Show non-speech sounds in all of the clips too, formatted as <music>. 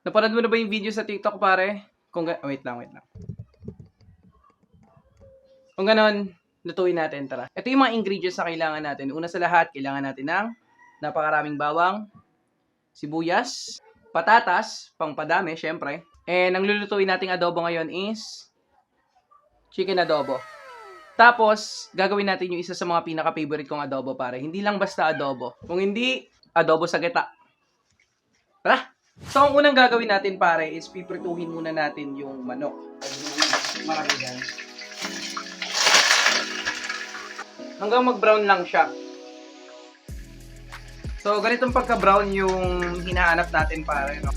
Napanood mo na ba yung video sa TikTok, pare? Kung ga- wait lang, wait lang. Kung ganon, lutuin natin, tara. Ito yung mga ingredients na kailangan natin. Una sa lahat, kailangan natin ng napakaraming bawang, sibuyas, patatas, pangpadami, syempre. And ang lulutuin nating adobo ngayon is chicken adobo. Tapos, gagawin natin yung isa sa mga pinaka-favorite kong adobo, pare. Hindi lang basta adobo. Kung hindi, adobo sa gata. Tara! So, ang unang gagawin natin, pare, is piprituhin muna natin yung manok. Marami yan. Hanggang mag-brown lang siya. So, ganitong pagka-brown yung hinahanap natin, pare, no?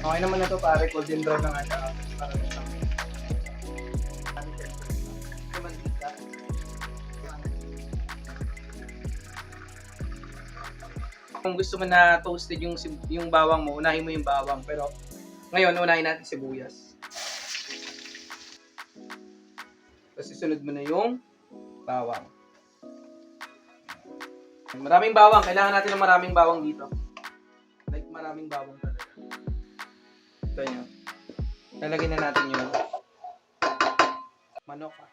Okay naman na to, pare. Golden brown na nga siya. Para Kung gusto mo na toasted yung yung bawang mo, unahin mo yung bawang. Pero ngayon, unahin natin sibuyas. Tapos isunod mo na yung bawang. Maraming bawang. Kailangan natin ng maraming bawang dito. Like, maraming bawang talaga. Ito nyo. Lalagyan na natin yung manok. ah.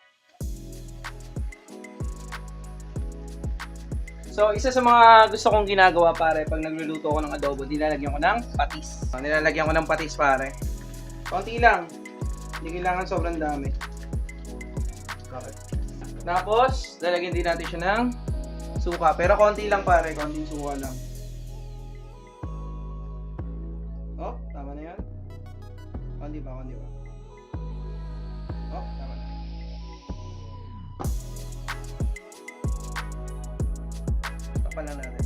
So, isa sa mga gusto kong ginagawa pare pag nagluluto ko ng adobo, nilalagyan ko ng patis. So, nilalagyan ko ng patis pare. Konti lang. Hindi kailangan sobrang dami. Okay. Tapos, lalagyan din natin siya ng suka. Pero konti lang pare, konting suka lang. Oh, tama na yan. Konti ba, konti ba? Oh, tama na. Takpan lang natin.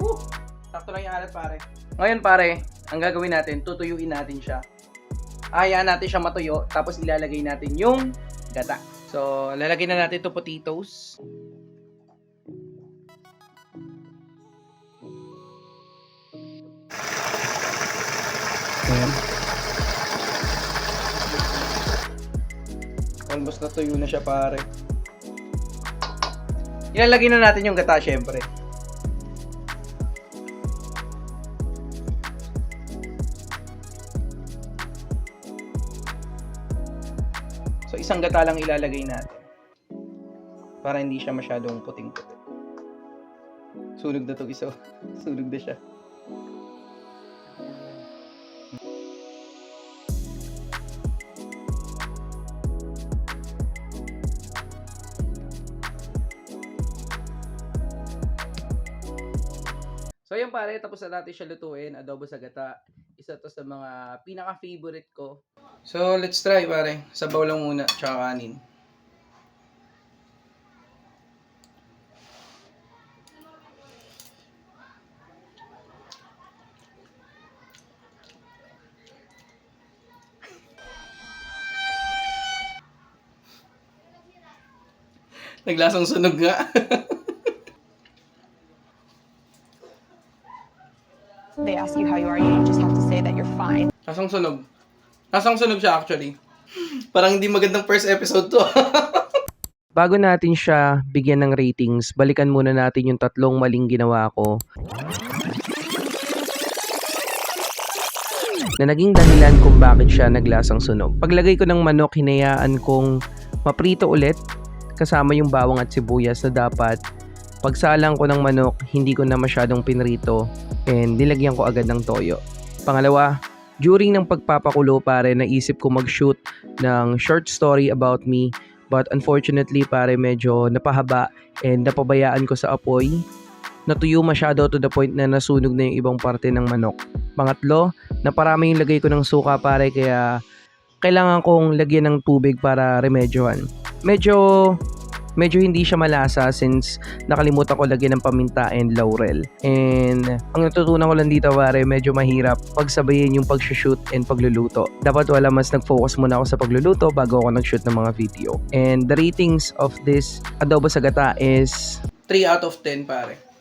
Woo! Sakto lang yung alat pare. Ngayon pare, ang gagawin natin, tutuyuin natin siya. Hayaan natin siya matuyo, tapos ilalagay natin yung gata. So, lalagay na natin to potatoes. Ayan. Almost natuyo na siya pare. Ilalagay na natin yung gata syempre. So isang gata lang ilalagay natin. Para hindi siya masyadong puting-puti. Sunog na to isa. <laughs> Sunog na siya. So yun pare, tapos na natin siya lutuin, adobo sa gata. Isa to sa mga pinaka-favorite ko. So let's try pare, sabaw lang muna, tsaka kanin. Naglasang sunog nga. <laughs> ask you how you are, you just have to say that you're fine. Lasang sunog. Lasang sunog siya actually. Parang hindi magandang first episode to. <laughs> Bago natin siya bigyan ng ratings, balikan muna natin yung tatlong maling ginawa ko na naging dahilan kung bakit siya naglasang sunog. Paglagay ko ng manok, hinayaan kong maprito ulit kasama yung bawang at sibuyas na dapat pagsalang ko ng manok, hindi ko na masyadong pinrito and nilagyan ko agad ng toyo. Pangalawa, during ng pagpapakulo pare, naisip ko mag-shoot ng short story about me but unfortunately pare medyo napahaba and napabayaan ko sa apoy. Natuyo masyado to the point na nasunog na yung ibang parte ng manok. Pangatlo, naparami yung lagay ko ng suka pare kaya kailangan kong lagyan ng tubig para remedyohan. Medyo medyo hindi siya malasa since nakalimutan ko lagyan ng paminta and laurel. And ang natutunan ko lang dito pare, medyo mahirap pagsabayin yung pag-shoot and pagluluto. Dapat wala mas nag-focus muna ako sa pagluluto bago ako nag-shoot ng mga video. And the ratings of this adobo sa gata is 3 out of 10 pare.